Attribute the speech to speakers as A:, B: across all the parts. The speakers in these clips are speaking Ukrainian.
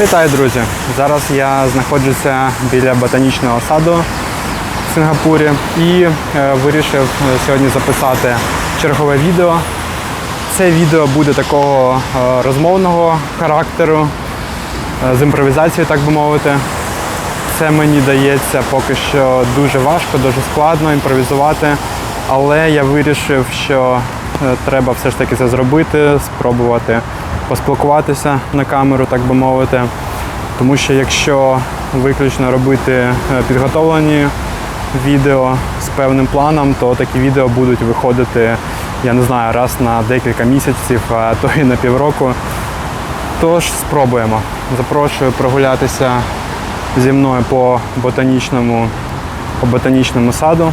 A: Вітаю, друзі! Зараз я знаходжуся біля ботанічного саду в Сингапурі і е, вирішив е, сьогодні записати чергове відео. Це відео буде такого е, розмовного характеру, з імпровізацією, так би мовити. Це мені дається поки що дуже важко, дуже складно імпровізувати, але я вирішив, що треба все ж таки це зробити, спробувати поспілкуватися на камеру, так би мовити. Тому що якщо виключно робити е, підготовлені відео з певним планом, то такі відео будуть виходити, я не знаю, раз на декілька місяців, а то і на півроку. Тож спробуємо. Запрошую прогулятися зі мною по ботанічному, по ботанічному саду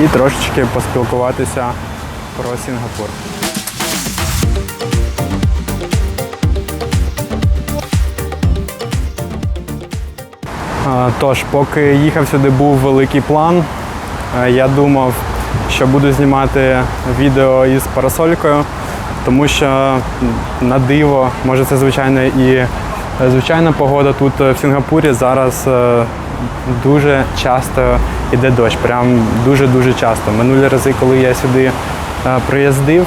A: і трошечки поспілкуватися про Сінгапур. Тож, поки їхав сюди, був великий план. Е, Я думав, що буду знімати відео із парасолькою, тому що на диво, може це звичайно і е, звичайна погода тут е, в Сінгапурі зараз дуже часто йде дощ. Прям дуже-дуже часто. Минулі рази, коли я сюди приїздив,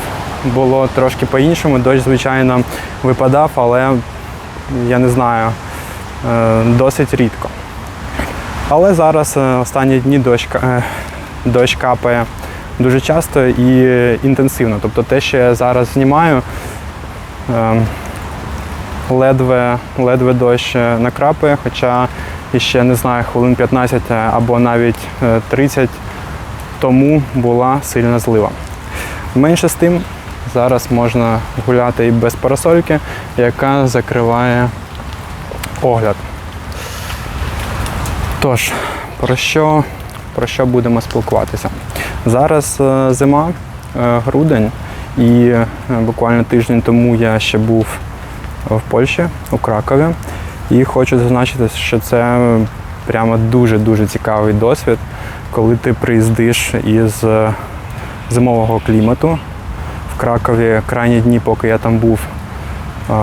A: було трошки по-іншому. Дощ, звичайно, випадав, але я не знаю, е, досить рідко. Але зараз е, останні дні дощ, е, дощ капає дуже часто і інтенсивно. Тобто те, що я зараз знімаю, ледве, ледве дощ накрапає, хоча іще не знаю, хвилин 15 або навіть е, 30 тому була сильна злива. Менше з тим, зараз можна гуляти і без парасольки, яка закриває огляд. Тож, про що, про що будемо спілкуватися? Зараз е, зима, е, грудень, і е, буквально тиждень тому я ще був в Польщі, у Кракові, і хочу зазначити, що це прямо дуже-дуже цікавий досвід, коли ти приїздиш із зимового клімату. Кракові крайні дні, поки я там був,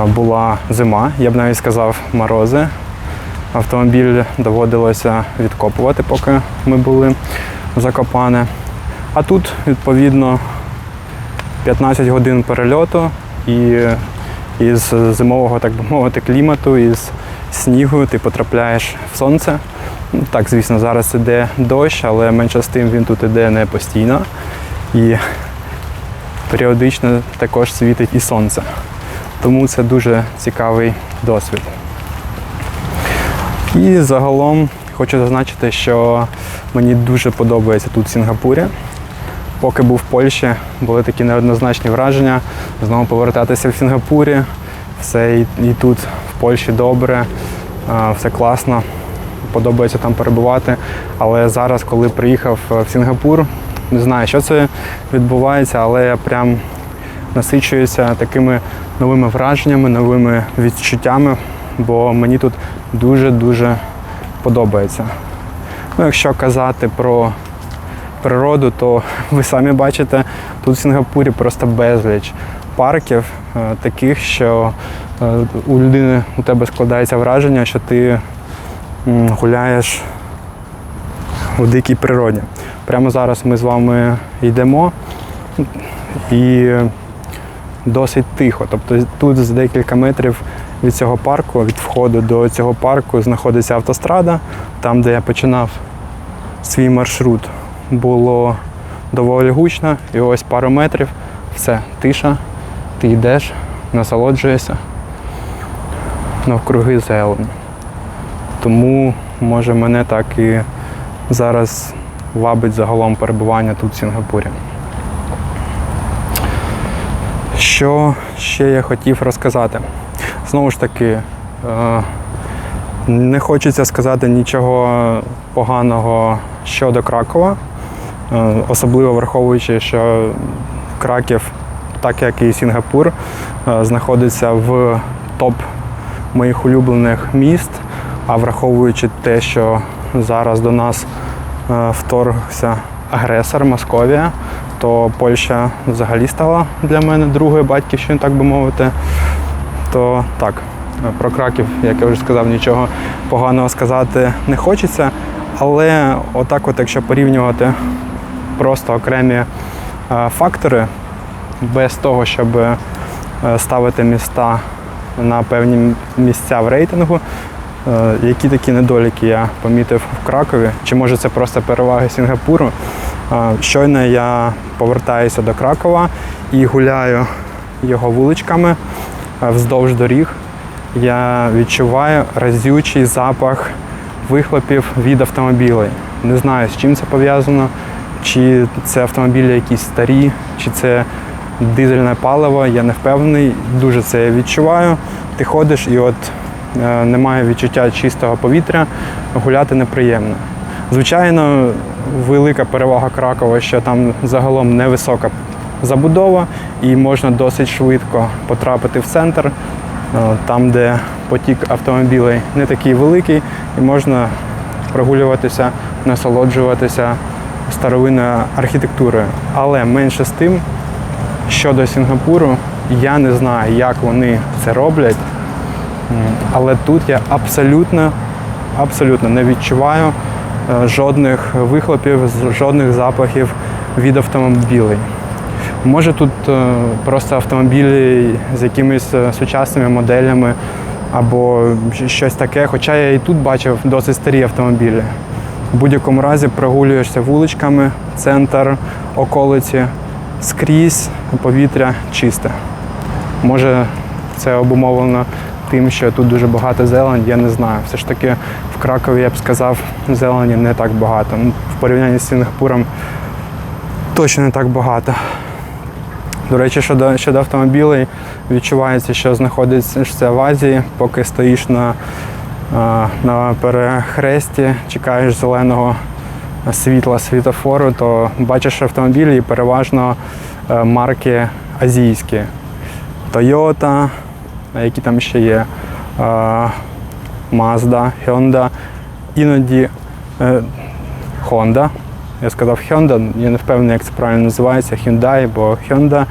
A: була зима, я б навіть сказав морози. Автомобіль доводилося відкопувати, поки ми були в Закопане. А тут, відповідно, 15 годин перельоту і із зимового, так би мовити, клімату, із снігу ти потрапляєш в сонце. Ну, Так, звісно, зараз іде дощ, але менше з тим він тут іде не постійно. І періодично також світить і сонце. Тому це дуже цікавий досвід. І загалом хочу зазначити, що мені дуже подобається тут в Сінгапурі. Поки був в Польщі, були такі неоднозначні враження. Знову повертатися в Сінгапурі. Все і, тут в Польщі добре, все класно, подобається там перебувати. Але зараз, коли приїхав в Сінгапур, не знаю, що це відбувається, але я прям насичуюся такими новими враженнями, новими відчуттями, бо мені тут дуже-дуже подобається. Ну, якщо казати про природу, то ви самі бачите, тут в Сінгапурі просто безліч парків е, таких, що е, у людини у тебе складається враження, що ти гуляєш у дикій природі. Прямо зараз ми з вами йдемо і досить тихо. Тобто тут за декілька метрів від цього парку, від входу до цього парку знаходиться автострада. Там, де я починав свій маршрут, було доволі гучно, і ось пару метрів, все, тиша, ти йдеш, насолоджуєшся, навкруги зелень. Тому, може, мене так і зараз вабить загалом перебування тут в Сінгапурі. Що ще я хотів розказати? Знову ж таки, е, не хочеться сказати нічого поганого щодо Кракова, е, особливо враховуючи, що Краків, так як і Сінгапур, е, знаходиться в топ моїх улюблених міст. А враховуючи те, що зараз до нас вторгся агресор Московія, то Польща взагалі стала для мене другою батьківщиною, так би мовити. То так, Про Краків, як я вже сказав, нічого поганого сказати не хочеться. Але отак, от, якщо порівнювати просто окремі е, фактори, без того, щоб е, ставити міста на певні місця в рейтингу, е, які такі недоліки я помітив в Кракові, чи може це просто переваги Сінгапуру. Е, Щойно я повертаюся до Кракова і гуляю його вуличками е, вздовж доріг. Я відчуваю разючий запах вихлопів від автомобілей. Не знаю, з чим це пов'язано, чи це автомобілі якісь старі, чи це дизельне паливо, я не впевнений. Дуже це відчуваю. Ти ходиш і от е, немає відчуття чистого повітря, гуляти неприємно. Звичайно, велика перевага Кракова, що там загалом невисока забудова і можна досить швидко потрапити в центр, е, там, де потік автомобілей не такий великий, і можна прогулюватися, насолоджуватися старовинною архітектурою. Але менше з тим, щодо Сінгапуру, я не знаю, як вони це роблять, але тут я абсолютно, абсолютно не відчуваю е, жодних вихлопів, жодних запахів від автомобілей. Може тут е, просто автомобілі з якимись е, сучасними моделями або щось таке, хоча я і тут бачив досить старі автомобілі. В будь-якому разі прогулюєшся вуличками, центр, околиці, скрізь повітря чисте. Може, це обумовлено тим, що тут дуже багато зелень, я не знаю. Все ж таки в Кракові я б сказав, зелені не так багато. Ну, В порівнянні з Сінгапуром точно не так багато. До речі, щодо, щодо автомобілей, відчувається, що знаходишся в Азії, поки стоїш на, на перехресті, чекаєш зеленого світла світофору, то бачиш автомобілі переважно е, марки азійські. Toyota, які там ще є, Mazda, Hyundai, іноді е, Honda. Я сказав Hyundai, я не впевнений, як це правильно називається, Hyundai або Hyundai,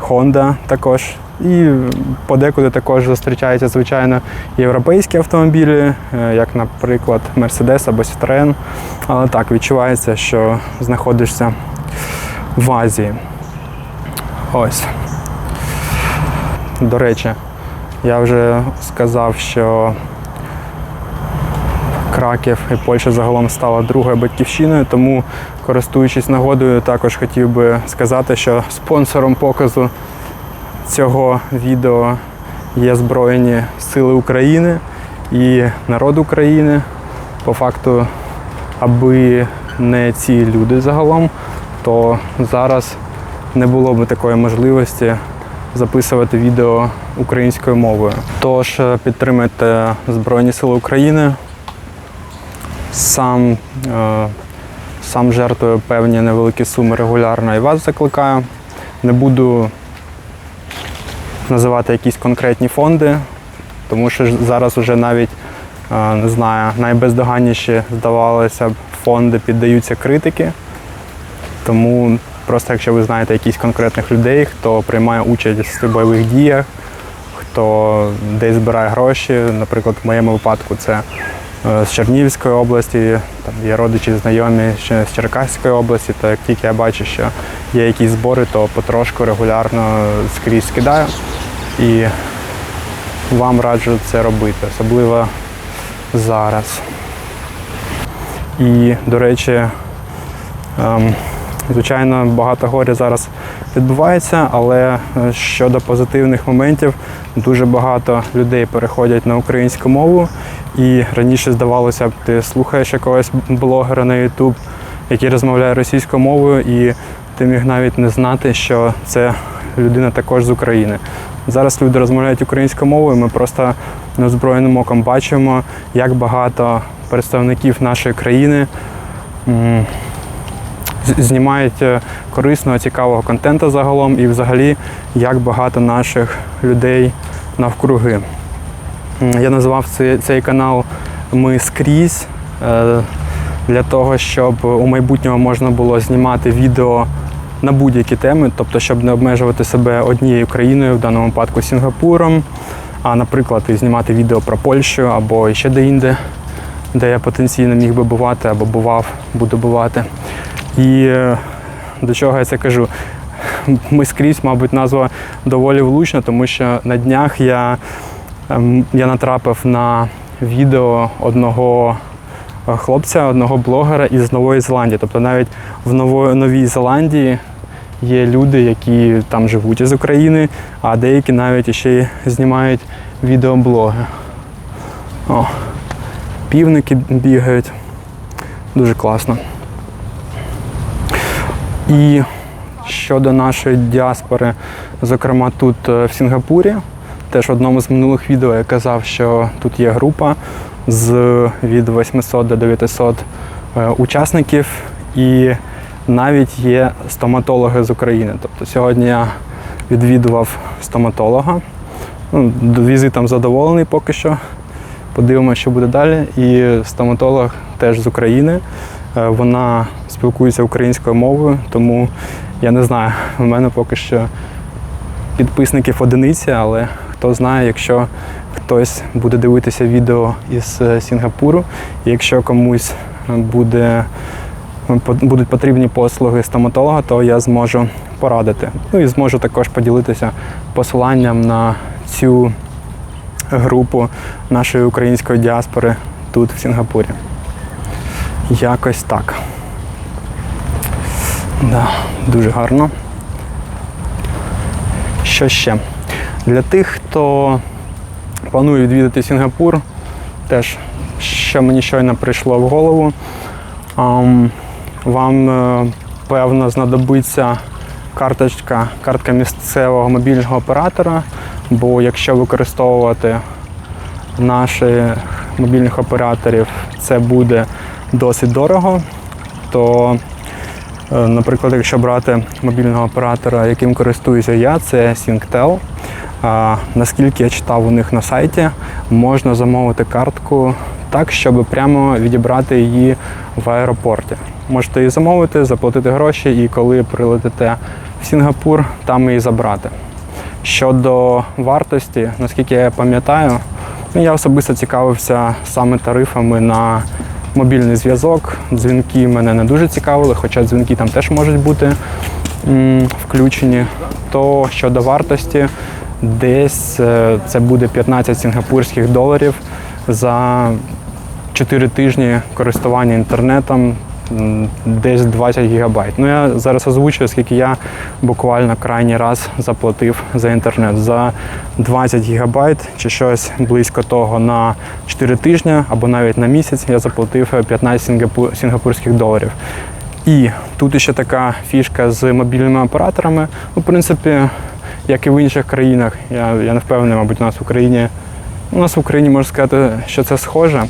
A: Honda також. І подекуди також зустрічаються, звичайно, європейські автомобілі, е, як, наприклад, Mercedes або Citroen. Але так, відчувається, що знаходишся в Азії. Ось. До речі, я вже сказав, що Краків і Польща загалом стала другою батьківщиною, тому, користуючись нагодою, також хотів би сказати, що спонсором показу цього відео є Збройні Сили України і народ України. По факту, аби не ці люди загалом, то зараз не було б такої можливості записувати відео українською мовою. Тож е, підтримайте Збройні Сили України. Сам, е, сам жертвую певні невеликі суми регулярно і вас закликаю. Не буду називати якісь конкретні фонди, тому що зараз вже навіть е, не знаю, найбездоганніші, здавалося б, фонди піддаються критики. Тому просто якщо ви знаєте якісь конкретних людей, хто приймає участь в бойових діях, хто десь збирає гроші, наприклад, в моєму випадку це е, з Чернігівської області, там є родичі, знайомі ще з Черкаської області, то як тільки я бачу, що є якісь збори, то потрошку регулярно скрізь скидаю. І вам раджу це робити, особливо зараз. І, до речі, ем, звичайно, багато горя зараз відбувається, але е, щодо позитивних моментів, дуже багато людей переходять на українську мову. І раніше здавалося б, ти слухаєш якогось блогера на YouTube, який розмовляє російською мовою, і ти міг навіть не знати, що це людина також з України. Зараз люди розмовляють українською мовою, ми просто неозброєним оком бачимо, як багато представників нашої країни знімають е, корисного, цікавого контенту загалом і взагалі як багато наших людей навкруги. Я назвав цей, канал Ми скрізь е, для того, щоб у майбутньому можна було знімати відео на будь-які теми, тобто, щоб не обмежувати себе однією країною, в даному випадку Сінгапуром, а наприклад, і знімати відео про Польщу або ще де-інде, де я потенційно міг би бувати або бував, буду бувати. І е, до чого я це кажу? Ми скрізь, мабуть, назва доволі влучна, тому що на днях я, ем, я натрапив на відео одного е, хлопця, одного блогера із Нової Зеландії. Тобто навіть в Нової, Новій Зеландії є люди, які там живуть із України, а деякі навіть ще знімають відеоблоги. О, півники бігають. Дуже класно. І щодо нашої діаспори, зокрема тут е, в Сінгапурі, теж в одному з минулих відео я казав, що тут є група з від 800 до 900 е, учасників, і навіть є стоматологи з України. Тобто сьогодні я відвідував стоматолога. Ну, візитом задоволений поки що. Подивимося, що буде далі. І стоматолог теж з України. Е, Вона спілкується українською мовою, тому я не знаю, в мене поки що підписників одиниці, але хто знає, якщо хтось буде дивитися відео із е, Сінгапуру, якщо комусь буде, будуть потрібні послуги стоматолога, то я зможу порадити. Ну і зможу також поділитися посиланням на цю групу нашої української діаспори тут, в Сінгапурі. Якось так. Да, дуже гарно. Що ще? Для тих, хто планує відвідати Сінгапур, теж що мені щойно прийшло в голову. Вам, е, певно, знадобиться карточка, картка місцевого мобільного оператора, бо якщо використовувати наших мобільних операторів, це буде досить дорого, то Наприклад, якщо брати мобільного оператора, яким користуюся я, це Singtel. А, Наскільки я читав у них на сайті, можна замовити картку так, щоб прямо відібрати її в аеропорті. Можете її замовити, заплатити гроші, і коли прилетите в Сінгапур, там її забрати. Щодо вартості, наскільки я пам'ятаю, ну, я особисто цікавився саме тарифами на мобільний зв'язок. Дзвінки мене не дуже цікавили, хоча дзвінки там теж можуть бути включені. То щодо вартості, десь е, це буде 15 сінгапурських доларів за 4 тижні користування інтернетом. Десь 20 гігабайт. Ну я зараз озвучую, скільки я буквально крайній раз заплатив за інтернет. За 20 гігабайт чи щось близько того на 4 тижні або навіть на місяць я заплатив 15 сінгапу- сінгапурських доларів. І тут ще така фішка з мобільними операторами. Ну, в принципі, як і в інших країнах, я, я не впевнений, мабуть, у нас в Україні. У нас в Україні можна сказати, що це схоже,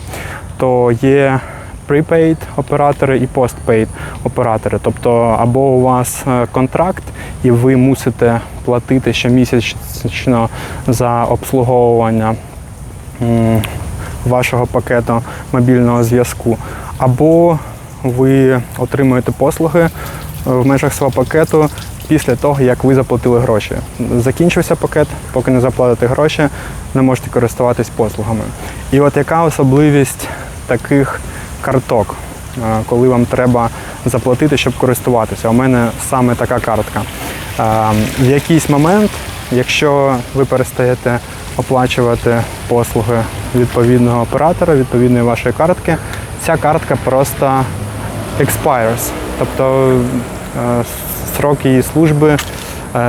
A: то є prepaid оператори і postpaid оператори. Тобто, або у вас е, контракт, і ви мусите платити щомісячно за обслуговування вашого пакету мобільного зв'язку, або ви отримуєте послуги е, в межах свого пакету після того, як ви заплатили гроші. Закінчився пакет, поки не заплатите гроші, не можете користуватись послугами. І от яка особливість таких карток, е, коли вам треба заплатити, щоб користуватися? У мене саме така картка. Е, В якийсь момент, якщо ви перестаєте оплачувати послуги відповідного оператора, відповідної вашої картки, ця картка просто expires. Тобто е, срок її служби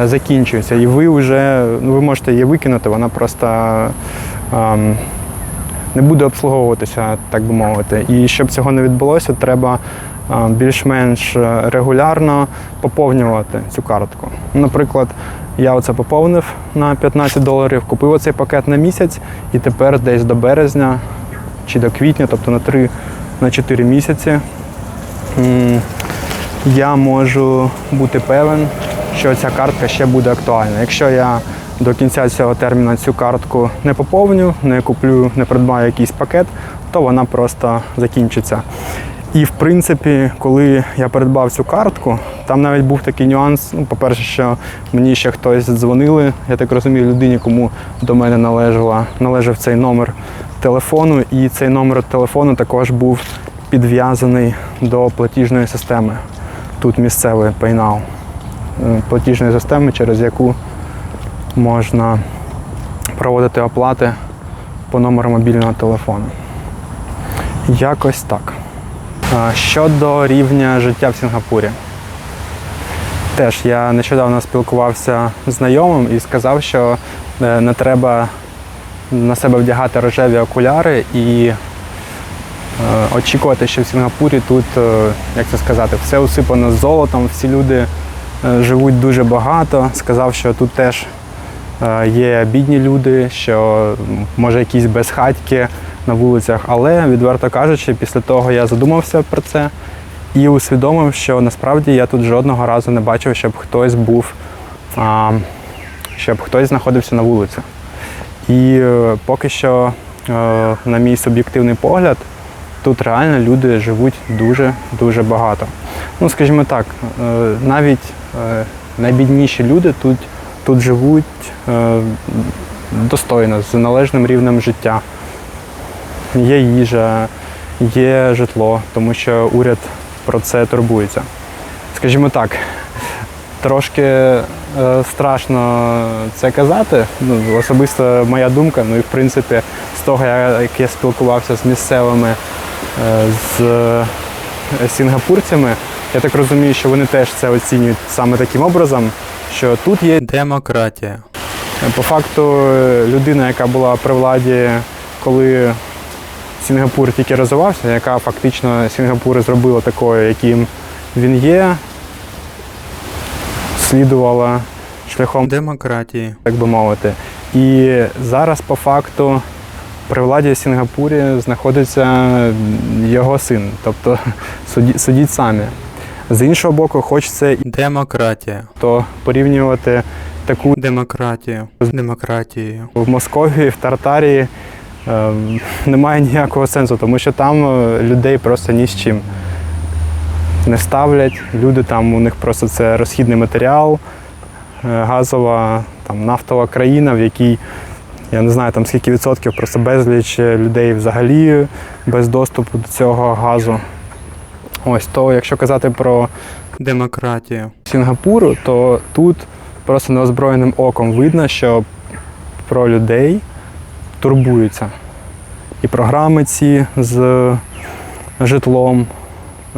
A: закінчується. І ви вже ну, ви можете її викинути, вона просто ем, не буде обслуговуватися, так би мовити. І щоб цього не відбулося, треба більш-менш е, регулярно поповнювати цю картку. Наприклад, я оце поповнив на 15 доларів, купив оцей пакет на місяць, і тепер десь до березня чи до квітня, тобто на 3 на 4 місяці, я можу бути певен, що ця картка ще буде актуальна. Якщо я до кінця цього терміну цю картку не поповню, не куплю, не придбаю якийсь пакет, то вона просто закінчиться. І в принципі, коли я придбав цю картку, там навіть був такий нюанс. Ну, по-перше, що мені ще хтось дзвонили, я так розумію, людині, кому до мене належала, належав цей номер телефону, і цей номер телефону також був підв'язаний до платіжної системи. Тут місцевої PayNow. Е, Платіжної системи, через яку можна проводити оплати по номеру мобільного телефону. Якось так. Щодо рівня життя в Сінгапурі. Теж я нещодавно спілкувався з знайомим і сказав, що е, не треба на себе вдягати рожеві окуляри і е, очікувати, що в Сінгапурі тут, е, як це сказати, все усипано золотом, всі люди живуть дуже багато. Сказав, що тут теж є бідні люди, що може якісь безхатьки на вулицях. Але відверто кажучи, після того я задумався про це і усвідомив, що насправді я тут жодного разу не бачив, щоб хтось був, щоб хтось знаходився на вулиці. І е, поки що, е, на мій суб'єктивний погляд, тут реально люди живуть дуже-дуже багато. Ну, скажімо так, е, навіть е, найбідніші люди тут, тут живуть е, достойно, з належним рівнем життя. Є їжа, є житло, тому що уряд про це турбується. Скажімо так, трошки е, страшно це казати. Ну, особисто моя думка. Ну і в принципі, з того, як я спілкувався з місцевими, е, з сінгапурцями, я так розумію, що вони теж це оцінюють саме таким образом, що тут є
B: Демократія.
A: по факту е, людина, яка була при владі, коли Сінгапур тільки розвивався, яка фактично Сінгапур зробила такою, яким він є, слідувала шляхом
B: Демократії.
A: так би мовити. І зараз по факту при владі в Сінгапурі знаходиться його син, тобто судіть самі. З іншого боку, хочеться і
B: Демократія.
A: то порівнювати таку
B: Демократію. З демократією.
A: в Московії, в Тартарії е, немає ніякого сенсу, тому що там е, людей просто ні з чим не ставлять. Люди там у них просто це розхідний матеріал, е, газова, там, нафтова країна, в якій я не знаю там скільки відсотків, просто безліч людей взагалі без доступу до цього газу. Ось то, якщо казати про
B: Демократію.
A: Сінгапуру, то тут просто неозброєним оком видно, що про людей турбуються. І програми ці з житлом,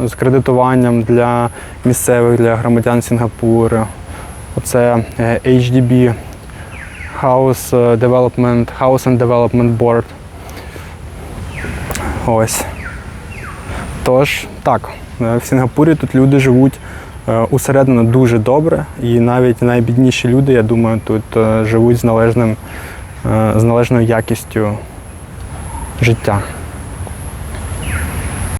A: з кредитуванням для місцевих, для громадян Сінгапуру. Оце е, HDB House Development, House and Development Board. Ось. Тож, так, е, в Сінгапурі тут люди живуть е, усередину дуже добре, і навіть найбідніші люди, я думаю, тут е, живуть з належним, е, з належною якістю життя.